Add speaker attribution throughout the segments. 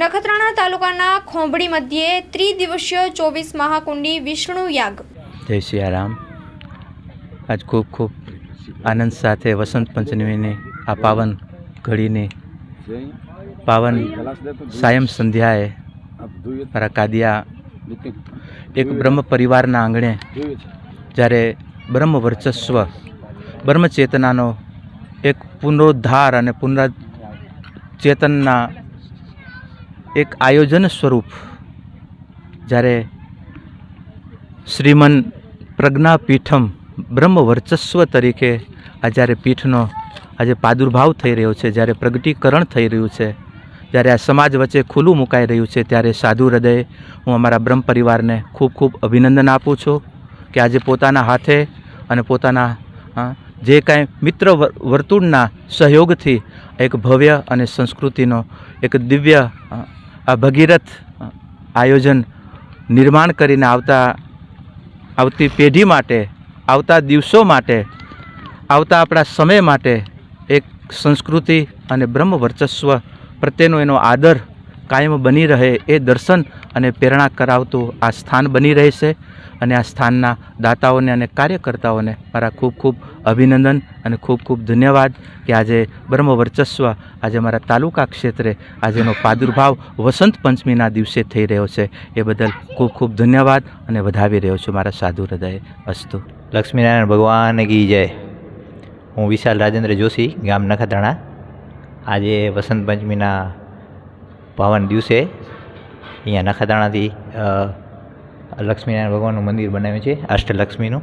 Speaker 1: નખત્રાણા તાલુકાના ખોંભડી મધ્યે ત્રિદિવસીય ચોવીસ મહાકુંડી વિષ્ણુ યાગ.
Speaker 2: જય સિયારામ. આજ ખૂબ ખૂબ આનંદ સાથે વસંત પંચમીની આ પાવન ઘડીની પાવન સાયમ સંધ્યાએ મારા કાદિયા એક બ્રહ્મ પરિવારના આંગણે જ્યારે બ્રહ્મ વર્ચસ્વ, બ્રહ્મ ચેતનાનો એક પુનરુદ્ધાર અને પુનરા ચેતનના એક આયોજન સ્વરૂપ. જ્યારે શ્રીમન પ્રજ્ઞાપીઠમ બ્રહ્મ વર્ચસ્વ તરીકે આ જ્યારે પીઠનો આજે પ્રાદુર્ભાવ થઈ રહ્યો છે, જ્યારે પ્રગટીકરણ થઈ રહ્યું છે, જ્યારે આ સમાજ વચ્ચે ખુલ્લું મુકાઈ રહ્યું છે, ત્યારે સાધુ હૃદય હું અમારા બ્રહ્મ પરિવારને ખૂબ ખૂબ અભિનંદન આપું છું કે આજે પોતાના હાથે અને પોતાના જે કાંઈ મિત્ર વર- વર્તુળના સહયોગથી એક ભવ્ય અને સંસ્કૃતિનો એક દિવ્ય આ ભગીરથ આયોજન નિર્માણ કરીને આવતા, આવતી પેઢી માટે, આવતા દિવસો માટે, આવતા આપણા સમય માટે એક સંસ્કૃતિ અને બ્રહ્મ વર્ચસ્વ પ્રત્યેનો એનો આદર કાયમ બની રહે એ દર્શન અને પ્રેરણા કરાવતું આ સ્થાન બની રહેશે. અને આ સ્થાનના દાતાઓને અને કાર્યકર્તાઓને મારા ખૂબ ખૂબ અભિનંદન અને ખૂબ ખૂબ ધન્યવાદ કે આજે બ્રહ્મ વર્ચસ્વ આજે મારા તાલુકા ક્ષેત્રે આજેનો પ્રાદુર્ભાવ વસંત પંચમીના દિવસે થઈ રહ્યો છે. એ બદલ ખૂબ ખૂબ ધન્યવાદ અને વધાવી રહ્યો છું મારા સાધુ હૃદય. અસ્તુ.
Speaker 3: લક્ષ્મીનારાયણ ભગવાન ગી જય. હું વિશાલ રાજેન્દ્ર જોશી, ગામ નખત્રાણા. આજે વસંત પંચમીના પાવન દિવસે અહીંયા નખત્રાણાથી લક્ષ્મીનારાયણ ભગવાનનું મંદિર બનાવ્યું છે, અષ્ટલક્ષ્મીનું.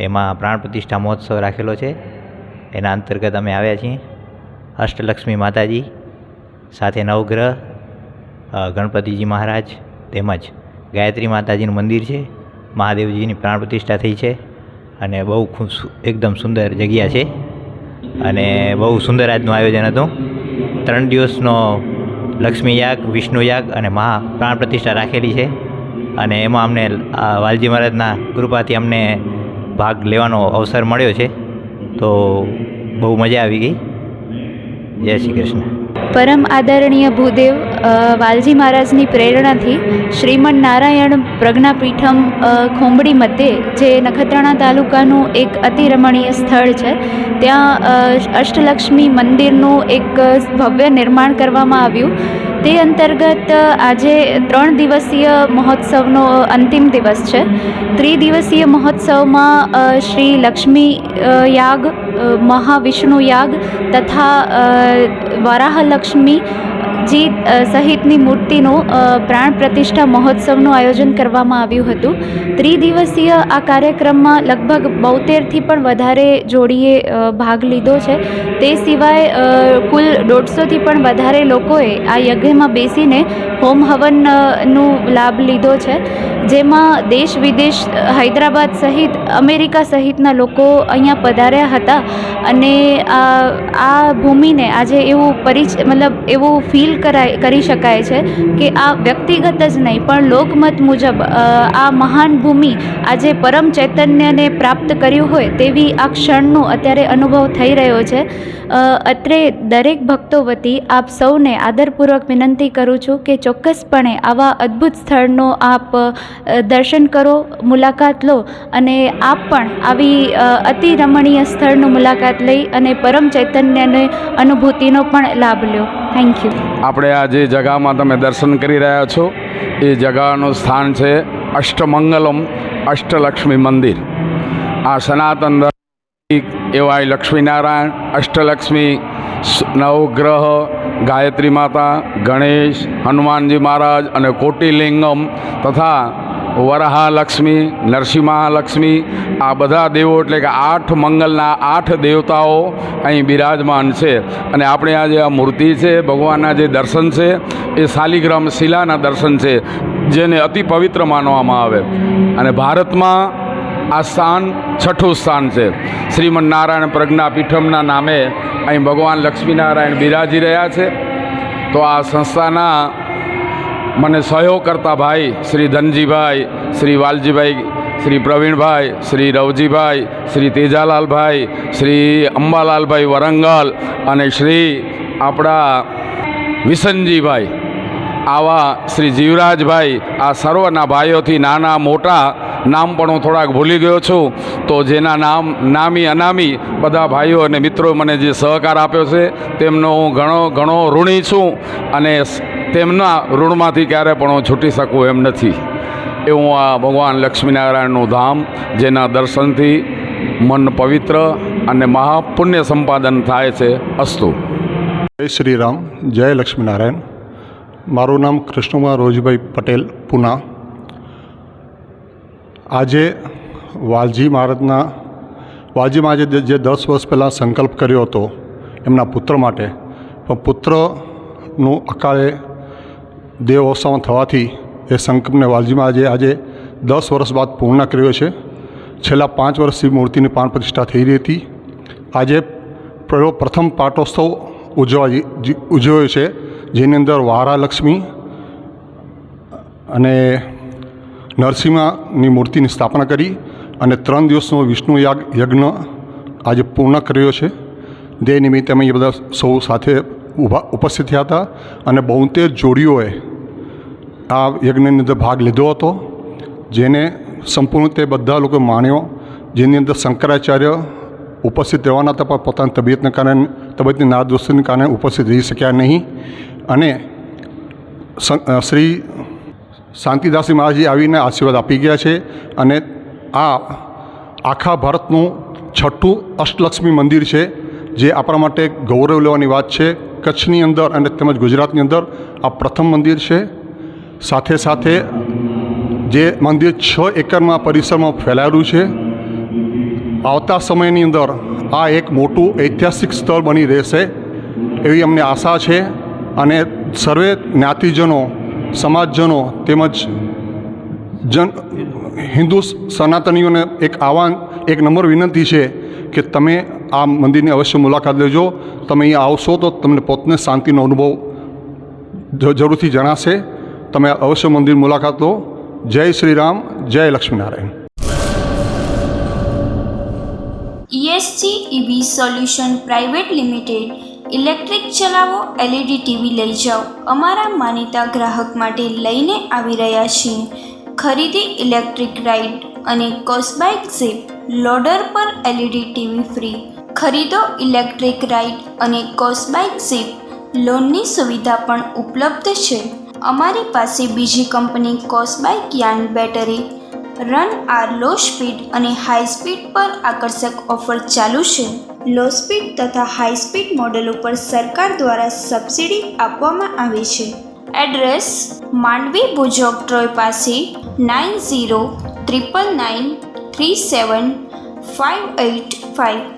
Speaker 3: એમાં પ્રાણ પ્રતિષ્ઠા મહોત્સવ રાખેલો છે. એના અંતર્ગત અમે આવ્યા છીએ અષ્ટલક્ષ્મી માતાજી સાથે નવગ્રહ ગણપતિજી મહારાજ તેમજ ગાયત્રી માતાજીનું મંદિર છે. મહાદેવજીની પ્રાણ પ્રતિષ્ઠા થઈ છે અને બહુ એકદમ સુંદર જગ્યા છે. અને બહુ સુંદર આજનું આયોજન હતું. ત્રણ દિવસનો લક્ષ્મી યાગ, વિષ્ણુ યાગ અને મહા પ્રાણ પ્રતિષ્ઠા રાખેલી છે. અને એમાં અમને વાલજી મહારાજના કૃપાથી અમને ભાગ લેવાનો અવસર મળ્યો છે. તો બહુ મજા આવી ગઈ. જય શ્રી કૃષ્ણ.
Speaker 4: પરમ આદરણીય ભૂદેવ વાલજી મહારાજની પ્રેરણાથી શ્રીમન નારાયણ પ્રજ્ઞાપીઠમ ખોંબડી મધ્યે જે નખત્રાણા તાલુકાનું એક અતિ રમણીય સ્થળ છે ત્યાં અષ્ટલક્ષ્મી મંદિરનું એક ભવ્ય નિર્માણ કરવામાં આવ્યું. તે અંતર્ગત આજે ત્રણ દિવસીય મહોત્સવનો અંતિમ દિવસ છે. ત્રિદિવસીય મહોત્સવમાં શ્રી લક્ષ્મી યાગ મહાવિષ્ણુ યાગ તથા અ, વરાહલક્ષ્મી જી સહિતની મૂર્તિનું પ્રાણ પ્રતિષ્ઠા મહોત્સવનું આયોજન કરવામાં આવ્યું હતું. ત્રિદિવસીય આ કાર્યક્રમમાં લગભગ બોતેરથી પણ વધારે જોડીએ ભાગ લીધો છે. તે સિવાય કુલ દોઢસોથી પણ વધારે લોકોએ આ યજ્ઞમાં બેસીને હોમ હવન લાભ લીધો છે. જેમાં દેશ વિદેશ, હૈદરાબાદ સહિત, અમેરિકા સહિતના લોકો અહીંયા પધાર્યા હતા. અને આ ભૂમિને આજે એવું પરિચ, મતલબ એવું ફીલ કરાય, કરી શકાય છે કે આ વ્યક્તિગત જ નહીં, પણ લોકમત મુજબ આ મહાન ભૂમિ આજે પરમ ચૈતન્યને પ્રાપ્ત કર્યું હોય તેવી આ ક્ષણનો અત્યારે અનુભવ થઈ રહ્યો છે. અત્રે દરેક ભક્તો વતી આપ સૌને આદરપૂર્વક વિનંતી કરું છું કે ચોક્કસપણે આવા અદ્ભુત સ્થળનો આપ દર્શન કરો, મુલાકાત લો અને આપ પણ આવી અતિ રમણીય સ્થળનું મુલાકાત લઈ અને પરમ ચૈતન્યને અનુભૂતિનો પણ લાભ લ્યો થેન્ક યુ
Speaker 5: આપણે આ જે જગામાં તમે દર્શન કરી રહ્યા છો. એ જગાનું સ્થાન છે અષ્ટમંગલમ અષ્ટલક્ષ્મી મંદિર. આ સનાતન એવા લક્ષ્મીનારાયણ, અષ્ટલક્ષ્મી નવગ્રહ, ગાયત્રી માતા, ગણેશ, હનુમાનજી મહારાજ અને કોટિલિંગમ તથા વરહાલક્ષ્મી નરસિંહાલક્ષ્મી આ બધા દેવો એટલે કે આઠ મંગલના આઠ દેવતાઓ અહીં બિરાજમાન છે. અને આપણે આ જે આ મૂર્તિ છે, ભગવાનના જે દર્શન છે, એ શાલિગ્રામ શિલાના દર્શન છે, જેને અતિ પવિત્ર માનવામાં આવે. અને ભારતમાં આ સ્થાન છઠ્ઠું સ્થાન છે. શ્રીમન નારાયણ પ્રજ્ઞાપીઠમના નામે અહીં ભગવાન લક્ષ્મીનારાયણ બિરાજી રહ્યા છે. તો આ સંસ્થાના મને સહયોગ કરતા ભાઈ, શ્રી ધનજીભાઈ, શ્રી વાલજીભાઈ, શ્રી પ્રવીણભાઈ, શ્રી રવજીભાઈ, શ્રી તેજાલાલભાઈ, શ્રી અંબાલાલભાઈ વરંગલ અને શ્રી આપણા વિસનજીભાઈ, આવા શ્રી જીવરાજભાઈ, આ સર્વના ભાઈઓથી નાના મોટા નામ પણ હું થોડાક ભૂલી ગયો છું. તો જેના નામ, નામી અનામી બધા ભાઈઓ અને મિત્રો મને જે સહકાર આપ્યો છે, તેમનો હું ઘણો ઘણો ઋણી છું અને તેમના ઋણમાંથી ક્યારે પણ હું છૂટી શકું એમ નથી. એવું આ ભગવાન લક્ષ્મીનારાયણનું ધામ, જેના દર્શનથી મન પવિત્ર અને મહાપુણ્ય સંપાદન થાય છે, અસ્તુ.
Speaker 6: જય શ્રી રામ જય લક્ષ્મીનારાયણ. મારું નામ કૃષ્ણકુમાર રોજભાઈ પટેલ, પુના. આજે વાલજી મહારાજના, વાલજી મહારાજે જે દસ વર્ષ પહેલાં સંકલ્પ કર્યો હતો એમના પુત્ર માટે, પણ પુત્રનું અકાળે દેવ અવસાન થવાથી એ સંકલ્પને વાલજીમાં આજે આજે દસ વર્ષ બાદ પૂર્ણ કર્યો છે. છેલ્લા પાંચ વર્ષથી મૂર્તિની પ્રાણ પ્રતિષ્ઠા થઈ રહી હતી. આજે પેલો પ્રથમ પાટોત્સવ ઉજવા ઉજવ્યો છે. જેની અંદર વારાલક્ષ્મી અને નરસિંહાની મૂર્તિની સ્થાપના કરી અને ત્રણ દિવસનો વિષ્ણુ યાગ યજ્ઞ આજે પૂર્ણ કર્યો છે. તે નિમિત્તે અમે બધા સૌ સાથે ઊભા ઉપસ્થિત થયા હતા અને બોતેર જોડીઓએ આ યજ્ઞની અંદર ભાગ લીધો હતો, જેને સંપૂર્ણ તે બધા લોકો માણ્યો, જેની અંદર શંકરાચાર્ય ઉપસ્થિત રહેવાના હતા, પણ પોતાની તબિયતને કારણે, તબિયતની નાદુસ્તીને કારણે ઉપસ્થિત રહી શક્યા નહીં. અને શ્રી શાંતિદાસજી મહારાજી આવીને આશીર્વાદ આપી ગયા છે અને આ આખા ભારતનું છઠ્ઠું અષ્ટલક્ષ્મી મંદિર છે, જે આપણા માટે ગૌરવ લેવાની વાત છે. કચ્છની અંદર અને તેમજ ગુજરાતની અંદર આ પ્રથમ મંદિર છે. સાથે સાથે જે મંદિર છ એકરમાં પરિસરમાં ફેલાયેલું છે. આવતા સમયની અંદર આ એક મોટું ઐતિહાસિક સ્થળ બની રહેશે એવી અમને આશા છે અને સર્વે જ્ઞાતિજનો, સમાજજનો તેમજ જન હિન્દુ સનાતનીઓને એક આહવાન, એક નંબર વિનંતી છે કે તમે આ મંદિરની અવશ્ય મુલાકાત લેજો. તમે અહીંયા આવશો તો તમને પોતને શાંતિનો અનુભવ જરૂરથી જણાશે. તમે અવશ્ય મંદિર મુલાકાત લો. જય શ્રી રામ, જય Lakshminarayan.
Speaker 7: ESC EV solution private limited electric ચલાવો એલઈડી ટીવી લઈ જાઓ. અમારા માનીતા ગ્રાહક માટે લઈને આવી રહ્યા છીએ. ખરીદી ઇલેક્ટ્રિક રાઇડ અને કોસ્બાઇક ઝીપ, લોડર પર એલઈડી ટીવી ફ્રી. ખરીદો, ઇલેક્ટ્રિક રાઇડ અને કોસબાઇક ઝીપ લોનની સુવિધા પણ ઉપલબ્ધ છે. અમારી પાસે બીજી કંપની કોસબાઇક યાન બેટરી, રન આર લો સ્પીડ અને હાઈ સ્પીડ પર આકર્ષક ઓફર ચાલુ છે. લો સ્પીડ તથા હાઈ સ્પીડ મોડેલ ઉપર સરકાર દ્વારા સબસિડી આપવામાં આવે છે. એડ્રેસ માંડવી ભુજોગ ટ્રોય પાસે nine zero triple nine three seven five eight five.